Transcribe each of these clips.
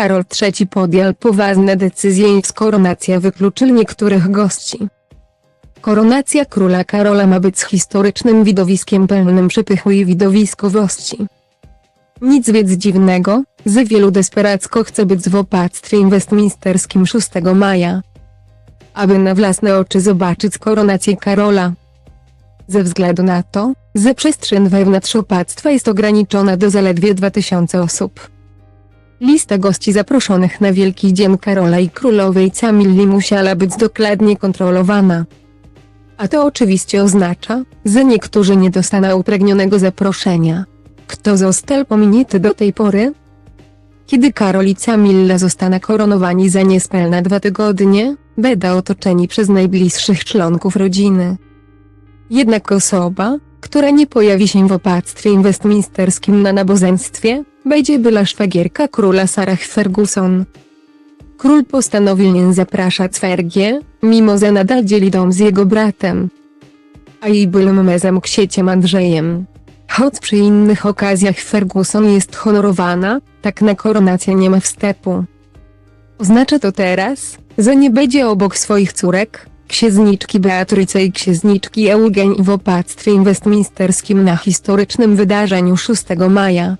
Karol III podjął poważne decyzje i koronacja wykluczył niektórych gości. Koronacja króla Karola ma być historycznym widowiskiem pełnym przepychu i widowiskowości. Nic więc dziwnego, że wielu desperacko chce być w opactwie westminsterskim 6 maja. Aby na własne oczy zobaczyć koronację Karola. Ze względu na to, że przestrzeń wewnątrz opactwa jest ograniczona do zaledwie 2000 osób. Lista gości zaproszonych na Wielki Dzień Karola i Królowej Camilli musiała być dokładnie kontrolowana. A to oczywiście oznacza, że niektórzy nie dostaną upragnionego zaproszenia. Kto został pominięty do tej pory? Kiedy Karol i Camilla zostaną koronowani za niespełna dwa tygodnie, będą otoczeni przez najbliższych członków rodziny. Jednak osoba, która nie pojawi się w opactwie westminsterskim na nabożeństwie, będzie była szwagierka króla Sarah Ferguson. Król postanowił nie zapraszać Fergie, mimo że nadal dzieli dom z jego bratem. A jej byłym mezem księciem Andrzejem. Choć przy innych okazjach Ferguson jest honorowana, tak na koronację nie ma wstepu. Oznacza to teraz, że nie będzie obok swoich córek, księżniczki Beatryce i księżniczki Eugenii w opactwie westminsterskim na historycznym wydarzeniu 6 maja.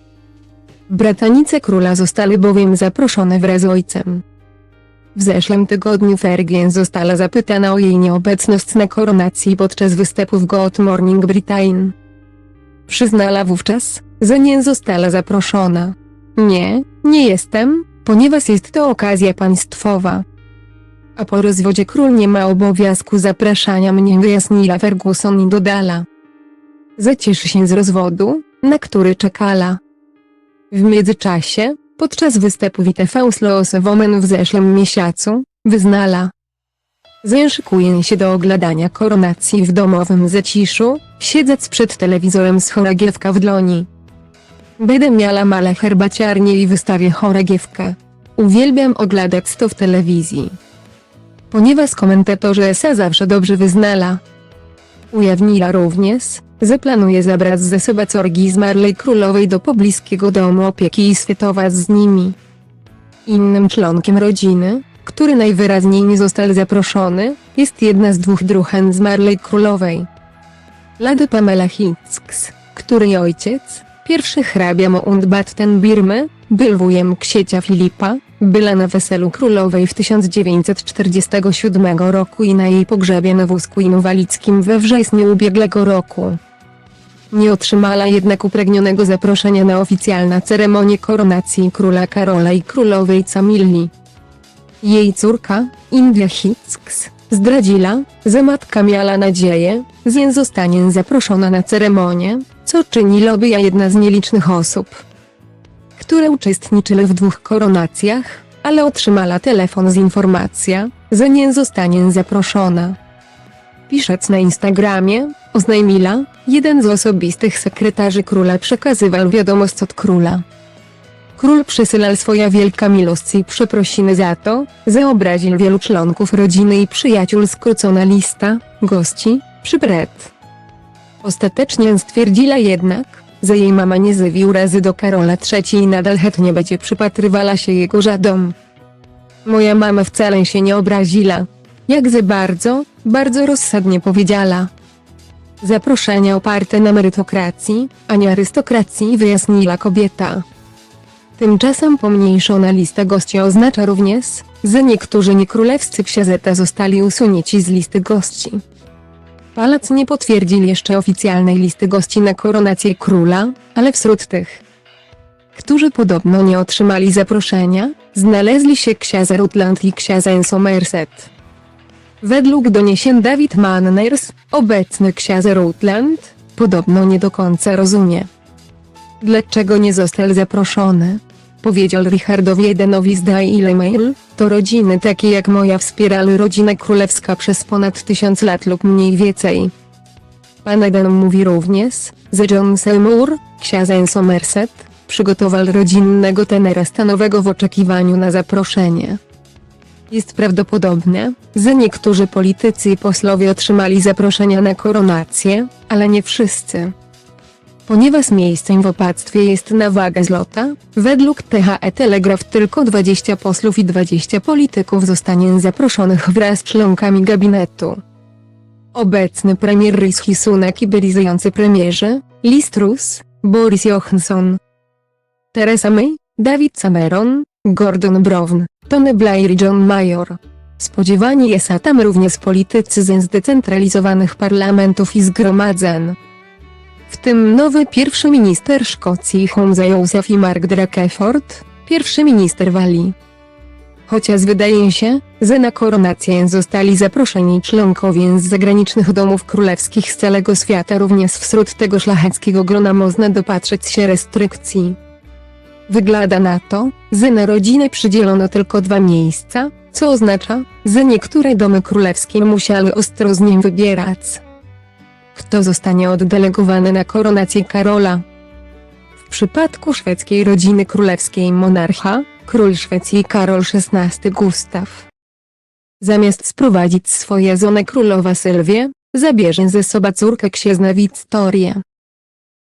Bratanice króla zostały bowiem zaproszone wraz z ojcem. W zeszłym tygodniu Fergie została zapytana o jej nieobecność na koronacji podczas występu w Good Morning Britain. Przyznała wówczas, że nie została zaproszona. Nie, nie jestem, ponieważ jest to okazja państwowa. A po rozwodzie król nie ma obowiązku zapraszania mnie wyjaśniła Ferguson i dodala. Zacieszy się z rozwodu, na który czekała. W międzyczasie, podczas występu WTV Slows Women w zeszłym miesiącu, wyznala. Zęszykuję się do oglądania koronacji w domowym zaciszu, siedząc przed telewizorem z chorągiewka w dłoni. Będę miała male herbaciarnię i wystawię chorągiewkę. Uwielbiam oglądać to w telewizji. Ponieważ komentatorzy ESA zawsze dobrze wyznala. Ujawniła również, że planuje zabrać ze sobą córki zmarłej królowej do pobliskiego domu opieki i świętować z nimi. Innym członkiem rodziny, który najwyraźniej nie został zaproszony, jest jedna z dwóch druhen zmarłej królowej. Lady Pamela Hicks, której ojciec, pierwszy hrabia Mountbatten Birmy, był wujem księcia Filipa, była na weselu królowej w 1947 roku i na jej pogrzebie na wózku inwalidzkim we wrześniu ubiegłego roku. Nie otrzymała jednak upragnionego zaproszenia na oficjalną ceremonię koronacji króla Karola i królowej Camilli. Jej córka, India Hicks, zdradziła, że matka miała nadzieję, że zostanie zaproszona na ceremonię, co czyniłoby ja jedna z nielicznych osób, które uczestniczyły w dwóch koronacjach, ale otrzymała telefon z informacją, że nie zostanie zaproszona. Pisząc na Instagramie, oznajmiła, jeden z osobistych sekretarzy króla przekazywał wiadomość od króla. Król przesyłał swoja wielka miłość i przeprosiny za to, że obraził wielu członków rodziny i przyjaciół skrócona lista, gości, przybred. Ostatecznie stwierdziła jednak, że jej mama nie zjawił razy do Karola III i nadal chętnie będzie przypatrywała się jego żadom. Moja mama wcale się nie obraziła. Jak za bardzo, bardzo rozsadnie powiedziała. Zaproszenia oparte na merytokracji, a nie arystokracji wyjaśniła kobieta. Tymczasem pomniejszona lista gości oznacza również, że niektórzy niekrólewscy księżeta zostali usunięci z listy gości. Palac nie potwierdził jeszcze oficjalnej listy gości na koronację króla, ale wśród tych, którzy podobno nie otrzymali zaproszenia, znaleźli się księża Rutland i księża Somerset. Według doniesień David Manners, obecny książę Rutland, podobno nie do końca rozumie. Dlaczego nie został zaproszony? Powiedział Richardowi Edenowi z Daily Mail, to rodziny takie jak moja wspierały rodzinę królewska przez ponad tysiąc lat lub mniej więcej. Pan Eden mówi również, że John Seymour, książę Somerset, przygotował rodzinnego tenera stanowego w oczekiwaniu na zaproszenie. Jest prawdopodobne, że niektórzy politycy i posłowie otrzymali zaproszenia na koronację, ale nie wszyscy. Ponieważ miejscem w opactwie jest na wagę zlota, według THE Telegraf tylko 20 posłów i 20 polityków zostanie zaproszonych wraz z członkami gabinetu. Obecny premier Rishi Sunak i bylizujący premierzy, Liz Truss, Boris Johansson, Theresa May, David Cameron, Gordon Brown, Tony Blair i John Mayor. Spodziewani jest a tam również politycy ze zdecentralizowanych parlamentów i zgromadzeń. W tym nowy pierwszy minister Szkocji Humza Józef i Mark Drakeford, pierwszy minister Walii. Chociaż wydaje się, że na koronację zostali zaproszeni członkowie z zagranicznych domów królewskich z całego świata również wśród tego szlacheckiego grona można dopatrzeć się restrykcji. Wygląda na to, że na rodzinę przydzielono tylko dwa miejsca, co oznacza, że niektóre domy królewskie musiały ostrożnie wybierać. Kto zostanie oddelegowany na koronację Karola? W przypadku szwedzkiej rodziny królewskiej monarcha, król Szwecji Karol XVI Gustaw. Zamiast sprowadzić swoje żonę królowa Sylwię, zabierze ze sobą córkę księżna Wiktorię.